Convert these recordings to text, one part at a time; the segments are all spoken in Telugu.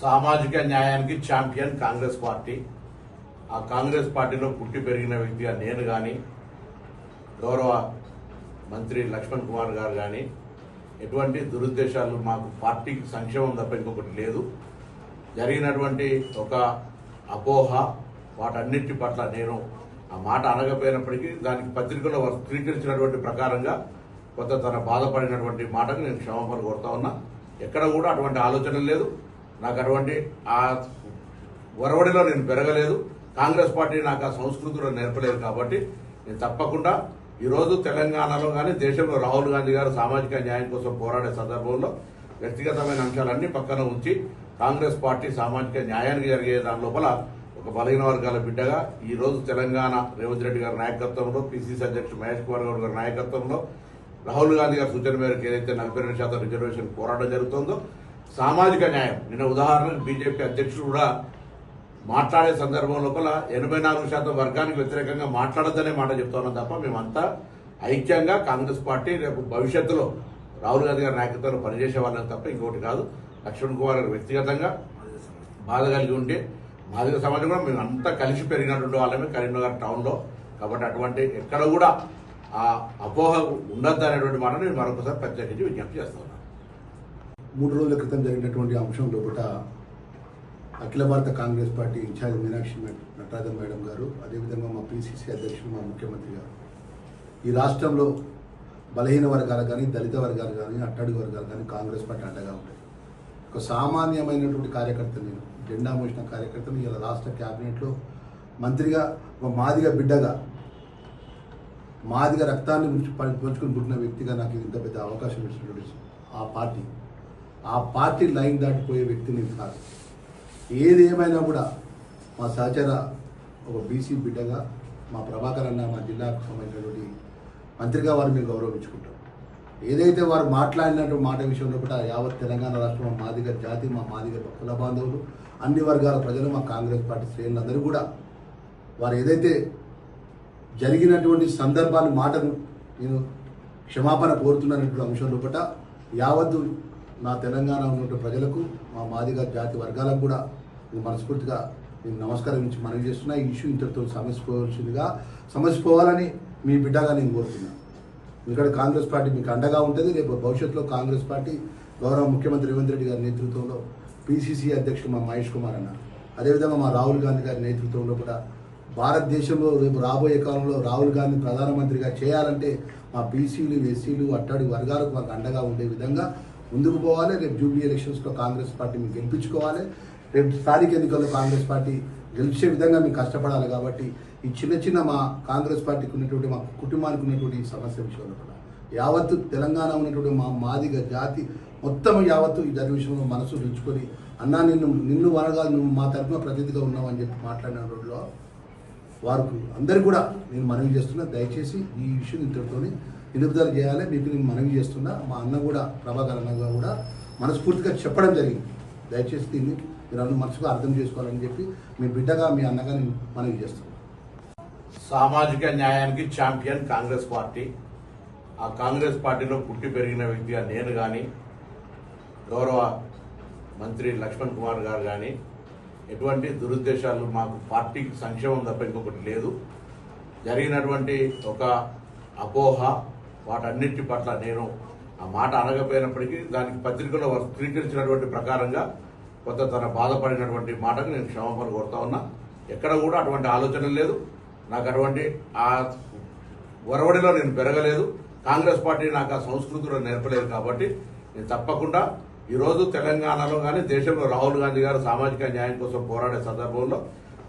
సామాజిక న్యాయానికి ఛాంపియన్ కాంగ్రెస్ పార్టీ. ఆ కాంగ్రెస్ పార్టీలో పుట్టి పెరిగిన వ్యక్తిగా నేను కానీ గౌరవ మంత్రి లక్ష్మణ్ కుమార్ గారు కానీ ఎటువంటి దురుద్దేశాలు మాకు పార్టీకి సంక్షేమం తప్ప ఇంకొకటి లేదు. జరిగినటువంటి ఒక అపోహ వాటన్నిటి పట్ల నేను ఆ మాట అనగపోయినప్పటికీ దానికి పత్రికలో స్వీకరించినటువంటి ప్రకారంగా కొంత తన బాధపడినటువంటి మాటకు నేను క్షమాపణ కోరుతా ఉన్నా. ఎక్కడ కూడా అటువంటి ఆలోచన లేదు. నాకు అటువంటి ఆ ఒరవడిలో నేను పెరగలేదు. కాంగ్రెస్ పార్టీ నాకు ఆ సంస్కృతిలో నేర్పలేదు కాబట్టి నేను తప్పకుండా ఈరోజు తెలంగాణలో కానీ దేశంలో రాహుల్ గాంధీ గారు సామాజిక న్యాయం కోసం పోరాడే సందర్భంలో వ్యక్తిగతమైన అంశాలన్నీ పక్కన ఉంచి కాంగ్రెస్ పార్టీ సామాజిక న్యాయానికి జరిగే దాని లోపల ఒక బలహీన వర్గాల బిడ్డగా ఈ రోజు తెలంగాణ రేవంత్ రెడ్డి గారి నాయకత్వంలో పిసిసి అధ్యక్షుడు మహేష్ కుమార్ గౌడ్ గారి నాయకత్వంలో రాహుల్ గాంధీ గారి సూచన మేరకు ఏదైతే నలభై రెండు శాతం రిజర్వేషన్ పోరాటం జరుగుతుందో సామాజిక న్యాయం. నిన్న ఉదాహరణకు బీజేపీ అధ్యక్షుడు కూడా మాట్లాడే సందర్భం లోపల ఎనభై నాలుగు శాతం వర్గానికి వ్యతిరేకంగా మాట్లాడద్దనే మాట చెప్తున్నాం తప్ప మేమంతా ఐక్యంగా కాంగ్రెస్ పార్టీ రేపు భవిష్యత్తులో రాహుల్ గాంధీ గారి నాయకత్వంలో పనిచేసే వాళ్ళని తప్ప ఇంకోటి కాదు. లక్ష్మణ్ కుమార్ గారు వ్యక్తిగతంగా బాధ కలిగి ఉంటే మాదిగ సమాజం కూడా మేము అంతా కలిసి పెరిగినటువంటి వాళ్ళమే కరీంనగర్ టౌన్లో కాబట్టి అటువంటి ఎక్కడ కూడా ఆ అపోహ ఉండద్దు అనేటువంటి మాట నేను మరొకసారి ప్రత్యేకించి విజ్ఞప్తి చేస్తున్నాను. మూడు రోజుల క్రితం జరిగినటువంటి అంశం లోపల అఖిల భారత Congress party in charge Meenakshi Natarajan madam గారు అదేవిధంగా మా పిసిసి అధ్యక్షుడు మా ముఖ్యమంత్రి గారు. ఈ రాష్ట్రంలో బలహీన వర్గాలు కానీ దళిత వర్గాలు కానీ అట్టడుగు వర్గాలు కానీ కాంగ్రెస్ పార్టీ అండగా ఉంటాయి. ఒక సామాన్యమైనటువంటి కార్యకర్త నేను జెండా మోసిన కార్యకర్తను ఇలా రాష్ట్ర క్యాబినెట్లో మంత్రిగా ఒక మాదిగా బిడ్డగా మాదిగా రక్తాన్ని పంచుకొని పుట్టిన వ్యక్తిగా నాకు ఇంత పెద్ద అవకాశం ఇచ్చినటువంటి ఆ పార్టీ ఆ పార్టీ లైన్ దాటిపోయే వ్యక్తిని కాదు. ఏది ఏమైనా కూడా మా సహచర ఒక బీసీ బిడ్డగా మా ప్రభాకర్ అన్న మా జిల్లాకు సంబంధించినటువంటి మంత్రిగా వారు మేము గౌరవించుకుంటాం. ఏదైతే వారు మాట్లాడినటువంటి మాట విషయంలో కూడా యావత్ తెలంగాణ రాష్ట్రం మా మాదిగ జాతి మా మాదిగ కుల బాంధవులు అన్ని వర్గాల ప్రజలు మా కాంగ్రెస్ పార్టీ శ్రేణులందరూ కూడా వారు ఏదైతే జరిగినటువంటి సందర్భాన్ని మాటను నేను క్షమాపణ కోరుతున్నటువంటి అంశంలో కూడా యావత్తు నా తెలంగాణ ఉన్నటువంటి ప్రజలకు మా మాదిగ జాతి వర్గాలకు కూడా నేను మనస్ఫూర్తిగా నేను నమస్కారం ఇచ్చి మనవి చేస్తున్నా. ఈ ఇష్యూ ఇంతటితో సమస్యపోవాల్సిందిగా సమస్యపోవాలని మీ బిడ్డగా నేను కోరుతున్నాను ఎందుకంటే కాంగ్రెస్ పార్టీ మీకు అండగా ఉంటుంది రేపు భవిష్యత్తులో కాంగ్రెస్ పార్టీ గౌరవ ముఖ్యమంత్రి రేవంత్ రెడ్డి గారి నేతృత్వంలో పిసిసి అధ్యక్షుడు మా మహేష్ కుమార్ అన్న. అదేవిధంగా మా రాహుల్ గాంధీ గారి నేతృత్వంలో కూడా భారతదేశంలో రేపు రాబోయే కాలంలో రాహుల్ గాంధీ ప్రధానమంత్రిగా చేయాలంటే మా బీసీలు ఎస్సీలు అట్టడి వర్గాలకు మాకు అండగా ఉండే విధంగా ముందుకు పోవాలి. రేపు జూబ్లీ ఎలక్షన్స్లో కాంగ్రెస్ పార్టీ మీకు గెలిపించుకోవాలి. రేపు స్థానిక ఎన్నికల్లో కాంగ్రెస్ పార్టీ గెలిచే విధంగా మీకు కష్టపడాలి కాబట్టి ఈ చిన్న చిన్న మా కాంగ్రెస్ పార్టీకి ఉన్నటువంటి మా కుటుంబానికి ఉన్నటువంటి సమస్య విషయంలో కూడా యావత్తు తెలంగాణ ఉన్నటువంటి మా మాదిగ జాతి మొత్తం యావత్తు ఈ దాని విషయంలో మనసు నిలుచుకొని అన్నా నిన్ను నిన్ను వనగాలి నువ్వు మా తరఫున ప్రతినిధిగా ఉన్నావు అని చెప్పి మాట్లాడిన రోజుల్లో వారికి అందరు కూడా నేను మనవి చేస్తున్నా దయచేసి ఈ విషయం ఇంతటితోనే నిలుపుదల చేయాలి మీకు నేను మనవి చేస్తున్నా. మా అన్న కూడా ప్రభాకర్ అన్న కూడా మనస్ఫూర్తిగా చెప్పడం జరిగింది. దయచేసి దీన్ని మీరు అన్న మనసుగా అర్థం చేసుకోవాలని చెప్పి మీ బిడ్డగా మీ అన్నగా నేను మనవి చేస్తున్నాను సామాజిక న్యాయానికి ఛాంపియన్ కాంగ్రెస్ పార్టీ. ఆ కాంగ్రెస్ పార్టీలో పుట్టి పెరిగిన వ్యక్తిగా నేను కానీ గౌరవ మంత్రి లక్ష్మణ్ కుమార్ గారు కానీ ఎటువంటి దురుద్దేశాలు మాకు పార్టీకి సంక్షేమం తప్ప ఇంకొకటి లేదు. జరిగినటువంటి ఒక అపోహ వాటన్నిటి పట్ల నేను ఆ మాట అనగపోయినప్పటికీ దానికి పత్రికలో స్వీకరించినటువంటి ప్రకారంగా కొంత తన బాధపడినటువంటి మాటకు నేను క్షమాపణ కోరుతా ఉన్నా. ఎక్కడ కూడా అటువంటి ఆలోచన లేదు. నాకు అటువంటి ఆ ఒరవడిలో నేను పెరగలేదు. కాంగ్రెస్ పార్టీ నాకు ఆ సంస్కృతిలో నేర్పలేదు కాబట్టి నేను తప్పకుండా ఈరోజు తెలంగాణలో కానీ దేశంలో రాహుల్ గాంధీ గారు సామాజిక న్యాయం కోసం పోరాడే సందర్భంలో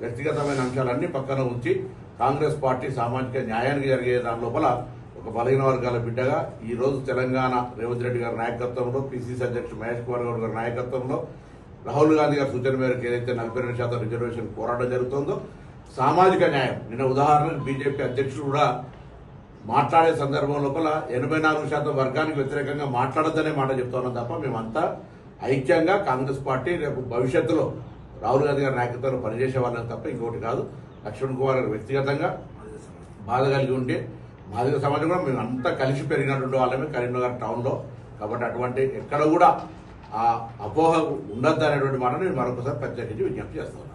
వ్యక్తిగతమైన అంశాలన్నీ పక్కన ఉంచి కాంగ్రెస్ పార్టీ సామాజిక న్యాయానికి జరిగే దాని లోపల ఒక బలహీన వర్గాల బిడ్డగా ఈరోజు తెలంగాణ రేవంత్ రెడ్డి గారి నాయకత్వంలో పిసిసి అధ్యక్షుడు మహేష్ కుమార్ గౌడ్ గారి నాయకత్వంలో రాహుల్ గాంధీ గారి సూచన మేరకు ఏదైతే నలభై రెండు శాతం రిజర్వేషన్ పోరాటం జరుగుతుందో సామాజిక న్యాయం. నిన్న ఉదాహరణకు బీజేపీ అధ్యక్షుడు కూడా మాట్లాడే సందర్భం లోపల ఎనభై నాలుగు శాతం వర్గానికి వ్యతిరేకంగా మాట్లాడద్దనే మాట చెప్తున్నాం తప్ప మేమంతా ఐక్యంగా కాంగ్రెస్ పార్టీ రేపు భవిష్యత్తులో రాహుల్ గాంధీ గారి నాయకత్వంలో పనిచేసే వాళ్ళని తప్ప ఇంకోటి కాదు. లక్ష్మణ్ కుమార్ గారు వ్యక్తిగతంగా బాధ కలిగి ఉంటే మాదిగ సమాజం కూడా మేము అంతా కలిసి పెరిగినటువంటి వాళ్ళమే కరీంనగర్ టౌన్లో. కాబట్టి అటువంటి ఎక్కడ కూడా ఆ అపోహ ఉండద్దు అనేటువంటి మాట నేను మరొకసారి ప్రత్యేకించి విజ్ఞప్తి చేస్తాను.